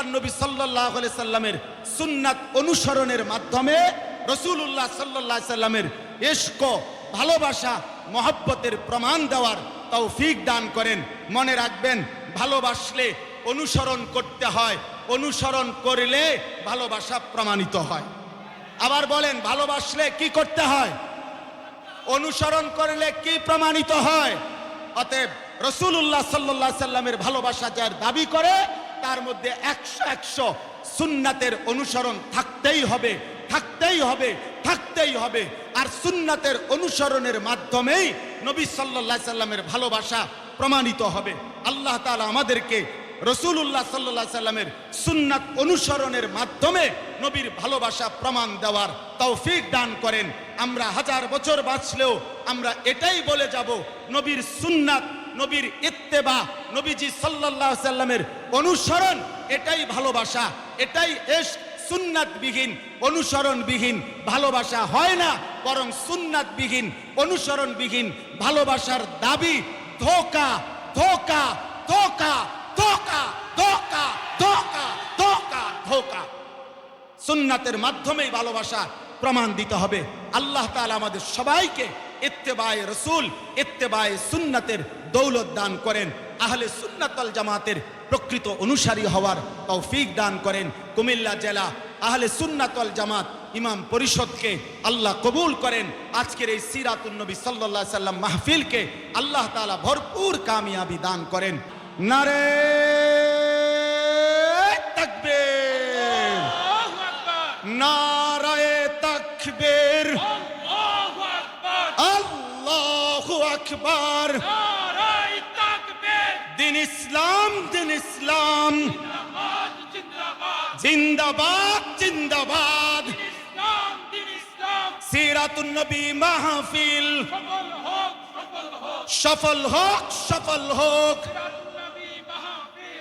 আল্লাহ নবী সাল্লাহ সাল্লামের সুন্নাত অনুসরণের মাধ্যমে রসুল্লাহ সাল্লাহ সাল্লামের এস্ক ভালোবাসা, মহব্বতের প্রমাণ দেওয়ার তৌফিক দান করেন। মনে রাখবেন, ভালোবাসলে অনুসরণ করতে হয়। অনুসরণ করলে ভালোবাসা প্রমাণিত হয়। আবার বলেন, ভালোবাসলে কি করতে হয়? অনুসরণ করলে কি প্রমাণিত হয়? অতএব রসুল্লাহ সাল্লাহ সাল্লামের ভালোবাসা যার দাবি করে তার মধ্যে একশো একশো সুন্নাতের অনুসরণ থাকতেই হবে থাকতেই হবে থাকতেই হবে। আর সুন্নাতের অনুসরণের মাধ্যমেই নবী সাল্লাহ সাল্লামের ভালোবাসা প্রমাণিত হবে। আল্লাহ তাআলা আমাদেরকে রসুল্লাহ সাল্লাহ সাল্লামের সুন্নাত অনুসরণের মাধ্যমে নবীর ভালোবাসা প্রমাণ দেওয়ার তৌফিক দান করেন। আমরা হাজার বছর বাঁচলেও আমরা এটাই বলে যাব, নবীর সুন্নাত নবীর ইত্তেবা, নবীজি আলাইহি সাল্লামের অনুসরণ, এটাই ভালোবাসা, এটাই এস সুন্নাতবিহীন, অনুসরণবিহীন, ভালোবাসা হয় না, বরং সুন্নাতবিহীন, অনুসরণবিহীন, ভালোবাসার দাবি ধোকা ধোকা ধোকা ধোকা ধোকা ধোকা ধোকা ধোকা। সুন্নাতের মাধ্যমেই ভালোবাসা প্রমাণ দিতে হবে। আল্লাহ তাআলা আমাদের সবাইকে ইত্তেবায়ে রসুল, ইত্তেবায়ে সুন্নাতের দৌলত দান করেন আহলে সুন্নাতল জামাতের প্রকৃত অনুসারী হওয়ার তৌফিক দান করেন। কুমিল্লা জেলা আহলে সুন্নাতল জামাত ইমাম পরিষদকে আল্লাহ কবুল করেন। আজকের এই সিরাতুন নবী সাল্লাল্লাহু সাল্লাম মাহফিলকে আল্লাহ তাআলা ভরপুর কামিয়াবি দান করেন। নারে আকবার। নারায়ে তাকবীর। আল্লাহু আকবার। আল্লাহু আকবার। ইসলাম দিন ইসলাম। জিন্দাবাদ জিন্দাবাদ। সিরাতুন্নবী মাহফিল। সফল হোক সফল হোক।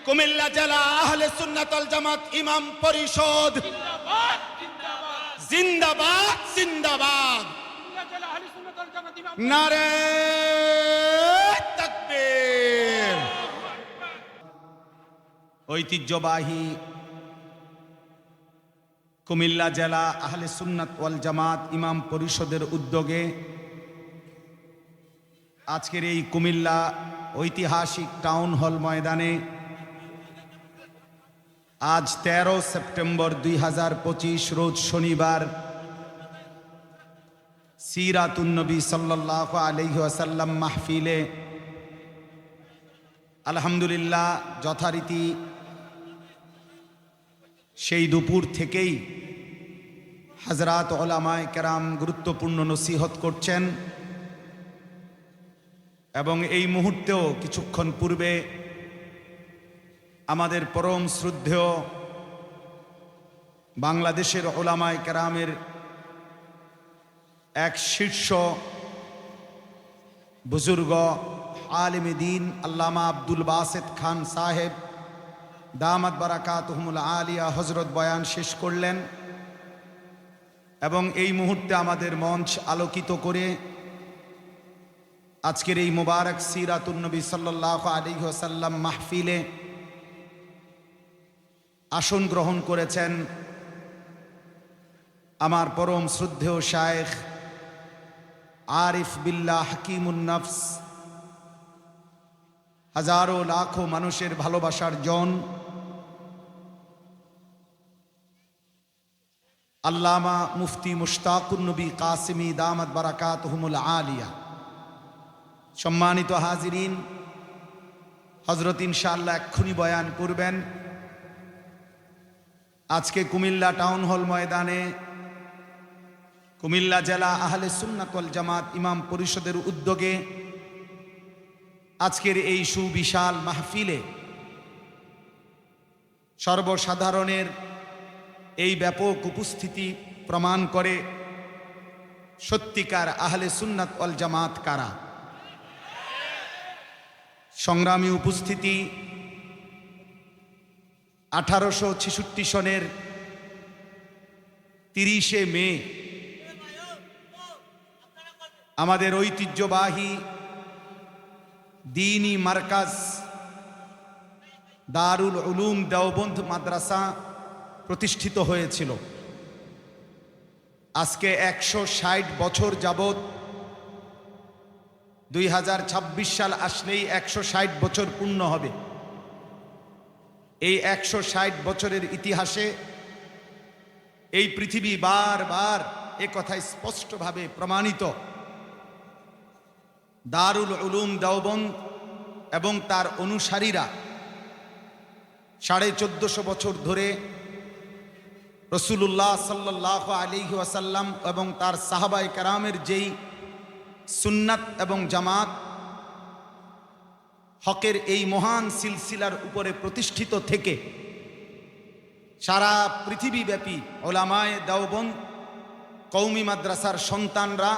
কুমিল্লা জেলা আহলে সুন্নাতল জামাত ইমাম পরিষদ। জিন্দাবাদ জিন্দাবাদ। নারে ঐতিহ্যবাহী কুমিল্লা জেলা আহলে সুন্নাত ওয়াল জামাত ইমাম পরিষদের উদ্যোগে আজকের এই কুমিল্লা ঐতিহাসিক টাউন হল ময়দানে আজ তেরো সেপ্টেম্বর দুই হাজার পঁচিশ, রোজ শনিবার সিরাতুন্নবী সাল্লাহ আলহি আসাল্লাম মাহফিলে আলহামদুলিল্লাহ যথারীতি সেই দুপুর থেকেই হাজরাত ওলামায় কেরাম গুরুত্বপূর্ণ নসিহত করছেন এবং এই মুহূর্তেও কিছুক্ষণ পূর্বে আমাদের পরম শ্রদ্ধেয় বাংলাদেশের ওলামায় কেরামের এক শীর্ষ বুজুর্গ আলিম দিন আল্লামা আব্দুল বাসেদ খান সাহেব দামাত বারাকাতহমুল আলিয়া হজরত বয়ান শেষ করলেন। এবং এই মুহূর্তে আমাদের মঞ্চ আলোকিত করে আজকের এই মুবারক সিরাতুন্নবী সাল্লাহ আলী সাল্লাম মাহফিলে আসন গ্রহণ করেছেন আমার পরম শ্রদ্ধেয় শায়েখ আরিফ বিল্লাহ হাকিমুন নফস, হাজারো লাখো মানুষের ভালোবাসার জন। আল্লামা মুফতি মুশতাকুর নবী কাসিমি দামাত বারাকাত হুমুল আলিয়া। সম্মানিত হাজিরিন হজরত ইনশাআল্লাহ এক্ষুনি বয়ান করবেন। আজকে কুমিল্লা টাউন হল ময়দানে কুমিল্লা জেলা আহলে সুন্নাতল জামাত ইমাম পরিষদের উদ্যোগে আজকের এই সুবিশাল মাহফিলে সর্বসাধারণের এই ব্যাপক উপস্থিতি প্রমাণ করে সত্যিকার আহলে সুন্নাত অল জামাত কারা। সংগ্রামী উপস্থিতি আঠারোশো ছেষট্টি সনের তিরিশে মে। আমাদের ঐতিহ্যবাহী দিনী মার্কাজ দারুল উলুম দেওবন্ধ মাদ্রাসা প্রতিষ্ঠিত হয়েছিল। আজকে একশো ষাট বছর যাবৎ দুই হাজার ছাব্বিশ সাল আসলেই একশো ষাট বছর পূর্ণ হবে। এই একশো ষাট বছরের ইতিহাসে এই পৃথিবী বারবার এ কথায় স্পষ্টভাবে প্রমাণিত। দারুল উলুম দেওবন্দ এবং তার অনুসারীরা সাড়ে চোদ্দশো বছর ধরে রসুলুল্লাহ সাল্লাহ আলী ওয়াসাল্লাম এবং তার সাহাবাই কারামের যেই সুন্নাত এবং জামাত হকের এই মহান সিলসিলার উপরে প্রতিষ্ঠিত থেকে সারা পৃথিবীব্যাপী ওলামায় দেওবন্দ কৌমি মাদ্রাসার সন্তানরা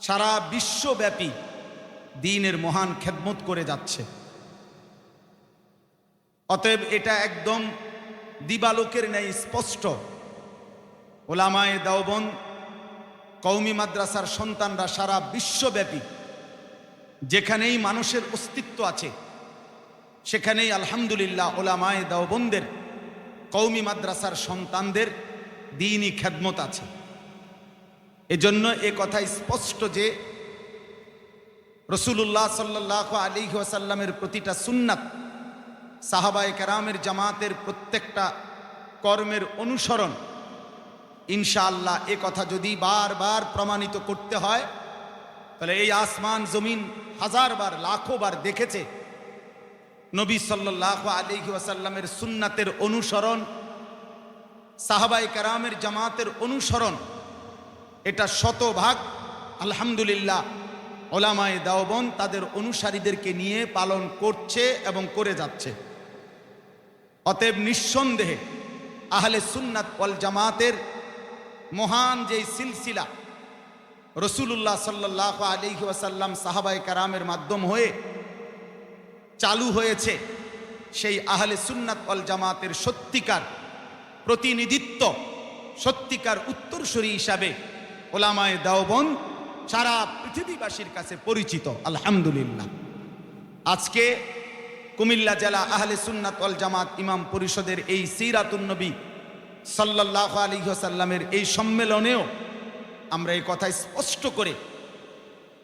সারা বিশ্বব্যাপী দিনের মহান খেদমত করে যাচ্ছে। অতএব এটা একদম দিবালোকের ন্যায় স্পষ্ট। ওলামায়ে দেওবন কৌমি মাদ্রাসার সন্তানরা সারা বিশ্বব্যাপী, যেখানেই মানুষের অস্তিত্ব আছে, সেখানেই আলহামদুলিল্লাহ ওলামায়ে দেওবন্দের কৌমি মাদ্রাসার সন্তানদের দিনই খেদমত আছে। এজন্য এ কথা স্পষ্ট যে রসুল্লাহ সাল্লাহ আলী ওয়াসাল্লামের প্রতিটা সুন্নাত সাহাবায় কেরামের জামাতের প্রত্যেকটা কর্মের অনুসরণ, ইনশাআল্লাহ এ কথা যদি বারবার প্রমাণিত করতে হয়, তাহলে এই আসমান জমিন হাজারবার লাখোবার দেখেছে। নবী সাল্লাহ আলী ওয়াসাল্লামের সুন্নাতের অনুসরণ সাহাবাই কারামের জামাতের অনুসরণ, এটা শতভাগ আলহামদুলিল্লাহ ওলামায় দাওবন তাদের অনুসারীদেরকে নিয়ে পালন করছে এবং করে যাচ্ছে। অতএব নিঃসন্দেহে আহলে সুন্নাত ওয়াল জামাতের মহান যেই সিলসিলা রসুল্লাহ সাল্লাহ আলিহি ওয়াসাল্লাম সাহাবাই কারামের মাধ্যম হয়ে চালু হয়েছে, সেই আহলে সুন্নাত ওয়াল জামাতের সত্যিকার প্রতিনিধিত্ব, সত্যিকার উত্তরসূরি হিসাবে ওলামায় দাওবন সারা পৃথিবীবাসীর কাছে পরিচিত, আলহামদুলিল্লাহ। আজকে কুমিল্লা জেলা আহলে সুন্নাত ওয়াল জামাত ইমাম পরিষদের এই সিরাতুন্নবী সাল্লাহ আলী সাল্লামের এই সম্মেলনেও আমরা এই কথা স্পষ্ট করে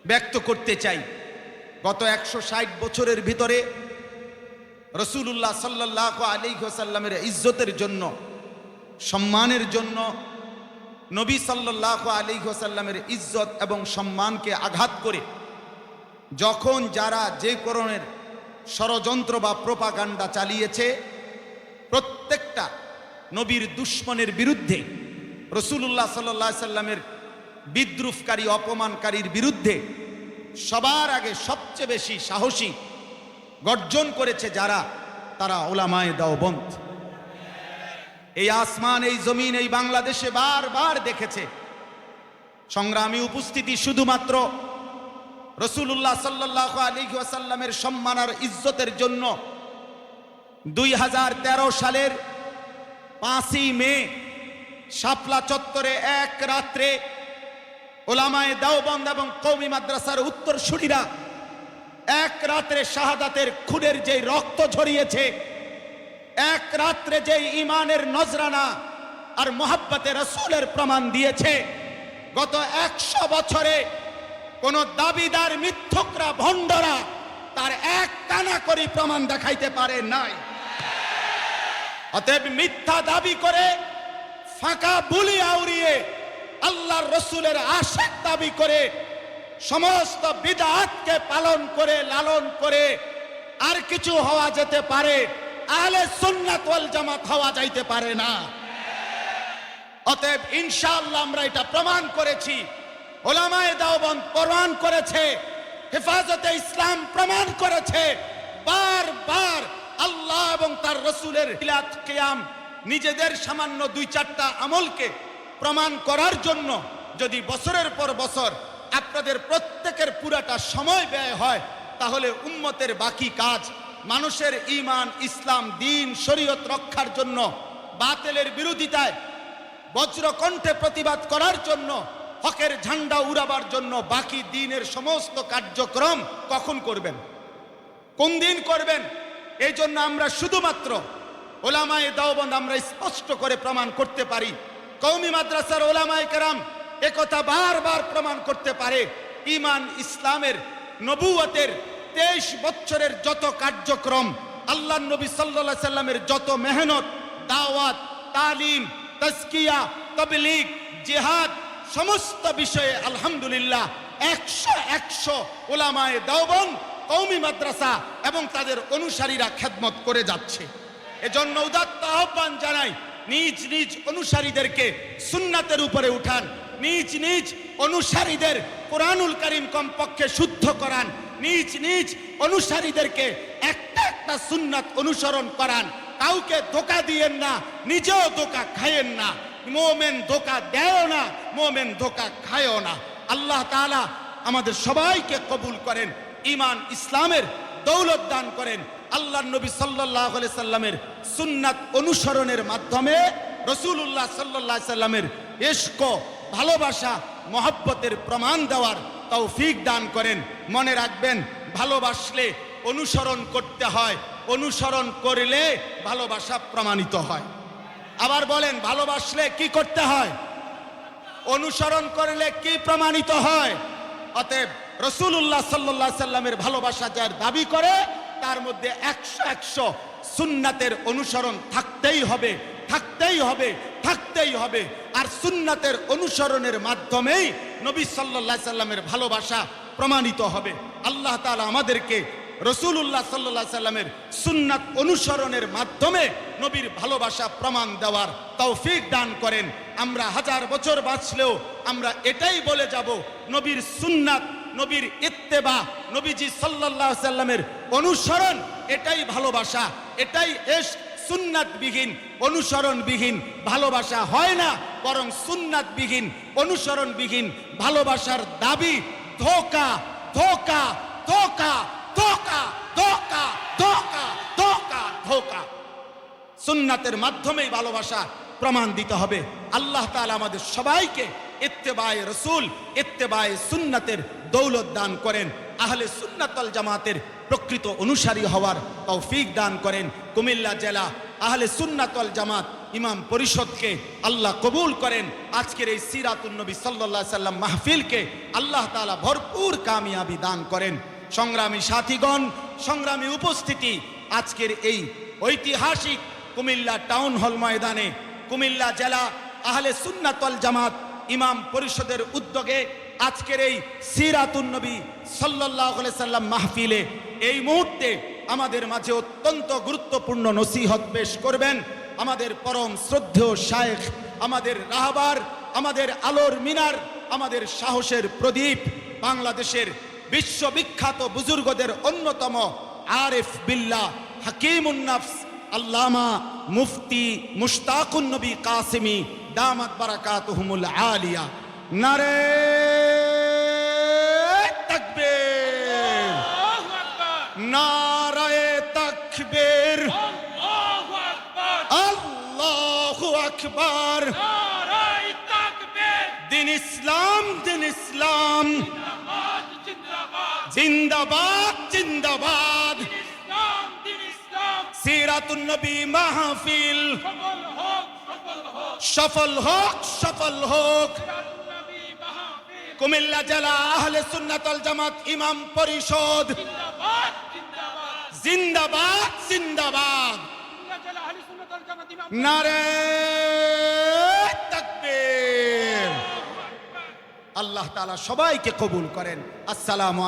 ব্যক্ত করতে চাই। গত একশো ষাট বছরের ভিতরে রসুল্লাহ সাল্লাহ আলী সাল্লামের ইজ্জতের জন্য, সম্মানের জন্য নবী সাল্লাহ আলী সাল্লামের ইজ্জত এবং সম্মানকে আঘাত করে যখন যারা যে করণের ষড়যন্ত্র বা প্রপাগান্ডা চালিয়েছে, প্রত্যেকটা নবীর দুশ্মনের বিরুদ্ধে রসুল্লাহ সাল্লা সাল্লামের বিদ্রুপকারী, অপমানকারীর বিরুদ্ধে সবার আগে সবচেয়ে বেশি সাহসী গর্জন করেছে যারা? তারা ওলামায় দাওবন্ত এই আসমান, এই জমিন, এই বাংলাদেশে বারবার দেখেছে। সংগ্রামী উপস্থিতি শুধুমাত্র রসুল্লাহ সাল্লাহ আলী ওয়াসাল্লামের সম্মান আর ইজ্জতের জন্য দুই হাজার তেরো সালের পাঁচই মে শাপলা চত্বরে এক রাত্রে ওলামায় দাওবন্দ এবং কৌমি মাদ্রাসার উত্তরসূরিরা এক রাত্রে শাহাদাতের খুনের যে রক্ত ঝরিয়েছে, এক রাত্রে যে ইমানের নজরানা আর মোহাব্বতে রসুলের প্রমাণ দিয়েছে, গত একশো বছরে কোন দাবিদার মিথ্যকরা, ভণ্ডরা তার এক কানা করি প্রমাণ দেখাইতে পারে নাই। অতএব মিথ্যা দাবি করে ফাঁকা বুলি আউরিয়ে আল্লাহর রসুলের আশেক দাবি করে সমস্ত বিদাতকে পালন করে, লালন করে আর কিছু হওয়া যেতে পারে, আহলে সুন্নাত জামাত হওয়া যাইতে পারে না। অতএব ইনশাআল্লাহ আমরা এটা প্রমাণ করেছি ওলামায়ে দাওবন্দ প্রমাণ করেছে, হেফাজতে ইসলাম প্রমাণ করেছে বারবার আল্লাহ এবং তার রসুলের হিলাত কিয়াম নিজেদের সামান্য দুই চারটা আমলকে প্রমাণ করার জন্য যদি বছরের পর বছর আপনাদের প্রত্যেকের পুরাটা সময় ব্যয় হয়, তাহলে উম্মতের বাকি কাজ মানুষের ইমান ইসলাম, দিন, শরীয়ত রক্ষার জন্য, বাতেলের বিরোধিতায় বজ্রকণ্ঠে প্রতিবাদ করার জন্য হকের ঝান্ডা উড়াবার জন্য বাকি দিনের সমস্ত কার্যক্রম কখন করবেন? কোন দিন করবেন? এই জন্য আমরা শুধুমাত্র ওলামায়ে দাওবন্দ আমরা স্পষ্ট করে প্রমাণ করতে পারি। কৌমি মাদ্রাসার ওলামায় কেরাম একথা বারবার প্রমাণ করতে পারে। ইমান ইসলামের নবুয়তের তেইশ বছরের যত কার্যক্রম, আল্লাহ নবী সাল্লা সাল্লামের যত মেহনত, দাওয়াত, তালিম তস্কিয়া তবলিগ, জিহাদ সমস্ত বিষয়ে আলহামদুলিল্লাহ একশো একশো ওলামায়ে দাওবন কৌমি মাদ্রাসা এবং তাদের অনুসারীরা খেদমত করে যাচ্ছে। এজন্য উদাত্ত আহ্বান জানাই, নিজ নিজ অনুসারীদেরকে সুন্নাতের উপরে উঠান, নিজ নিজ অনুসারীদের কোরআনুল করিম কমপক্ষে শুদ্ধ করান, নিজ নিজ অনুসারীদেরকে একটা একটা সুন্নাত অনুসরণ করান। কাউকে ধোকা দিয়েন না, নিজেও ধোকা খায়েন না। মোমেন ধোকা দেয় না, মোমেন ধোকা খায়ও না। আল্লাহ তাআলা আমাদের সবাইকে কবুল করেন ইমান ইসলামের দৌলত দান করেন। আল্লাহ নবী সাল্লাহ সাল্লামের সুন্নাত অনুসরণের মাধ্যমে রসুল্লাহ সাল্লাহ সাল্লামের এশক ভালোবাসা, মহব্বতের প্রমাণ দেওয়ার তৌফিক দান করেন। মনে রাখবেন, ভালোবাসলে অনুসরণ করতে হয়, অনুসরণ করলে ভালোবাসা প্রমাণিত হয়। আবার বলেন, ভালোবাসলে কি করতে হয়? অনুসরণ করলে কি প্রমাণিত হয়? অতএব রসুল্লাহ সাল্লাহ সাল্লামের ভালোবাসা যার দাবি করে, তার মধ্যে একশো একশো সুন্নাতের অনুসরণ থাকতেই হবে থাকতেই হবে থাকতেই হবে। আর সুন্নাতের অনুসরণের মাধ্যমেই নবী সাল্লাহ সাল্লামের ভালোবাসা প্রমাণিত হবে। আল্লাহ তাআলা আমাদেরকে রসুল্লাহ সাল্লাহ সাল্লামের সুন্নাত অনুসরণের মাধ্যমে নবীর ভালোবাসা প্রমাণ দেওয়ার তৌফিক দান করেন। আমরা হাজার বছর বাঁচলেও আমরা এটাই বলে যাব, নবীর সুন্নাত, নবীর ইত্তেবা, নবীজি সাল্লাহ সাল্লামের অনুসরণ, এটাই ভালোবাসা, এটাই এস সুন্নাতবিহীন, অনুসরণবিহীন, ভালোবাসা হয় না, বরং সুন্নাতবিহীন, অনুসরণবিহীন, ভালোবাসার দাবি ধোকা ধোকা ধোকা ধোকা ধোকা ধোকা ধোকা ধোকা। সুন্নাতের মাধ্যমেই ভালোবাসা প্রমাণ দিতে হবে। আল্লাহ তাআলা আমাদের সবাইকে ইত্তেবায়ে রসুল, ইত্তেবায়ে সুন্নাতের দৌলত দান করেন। আহলে সুন্নাতল জামাতের প্রকৃত অনুসারী হওয়ার তৌফিক দান করেন। কুমিল্লা জেলা আহলে সুন্নাতল জামাত ইমাম পরিষদকে আল্লাহ কবুল করেন। আজকের এই সিরাতুন নবী সাল্লাল্লাহু সাল্লাম মাহফিলকে আল্লাহ তাআলা ভরপুর কামিয়াবি দান করেন। সংগ্রামী সাথীগণ, সংগ্রামী উপস্থিতি আজকের এই ঐতিহাসিক কুমিল্লা টাউন হল ময়দানে। কুমিল্লা জেলা আহলে সুন্নাতল জামাত ইমাম পরিষদের উদ্যোগে আজকের এই সিরাতুন নবী সাল্লাহ সাল্লাম মাহফিলে এই মুহূর্তে আমাদের মাঝে অত্যন্ত গুরুত্বপূর্ণ নসিহত পেশ করবেন আমাদের পরম শ্রদ্ধেয় শায়েখ, আমাদের রাহবার, আমাদের আলোর মিনার, আমাদের সাহসের প্রদীপ, বাংলাদেশের বিশ্ববিখ্যাত বুজুর্গদের অন্যতম আরেফ বিল্লাহ হাকিমুন্নাফস আল্লামা মুফতি মুশতাকুন নবী কাসিমি দামাত বারাকাত হুমুল আলিয়া। নারে আকবার। নারায়ে তাকবীর। আল্লাহু আকবার। আল্লাহু আকবার। নারায়ে তাকবীর। দিন ইসলাম দিন ইসলাম। জিন্দাবাদ জিন্দাবাদ। সিরাতুন নবী মাহফিল। সফল হোক সফল হোক। কুমিল্লা জেলা আহলে সুন্নাতল জামাত ইমাম পরিষদ। জিন্দাবাদ জিন্দাবাদ। নারে আল্লাহ তালা সবাইকে কবুল করেন। আসসালাম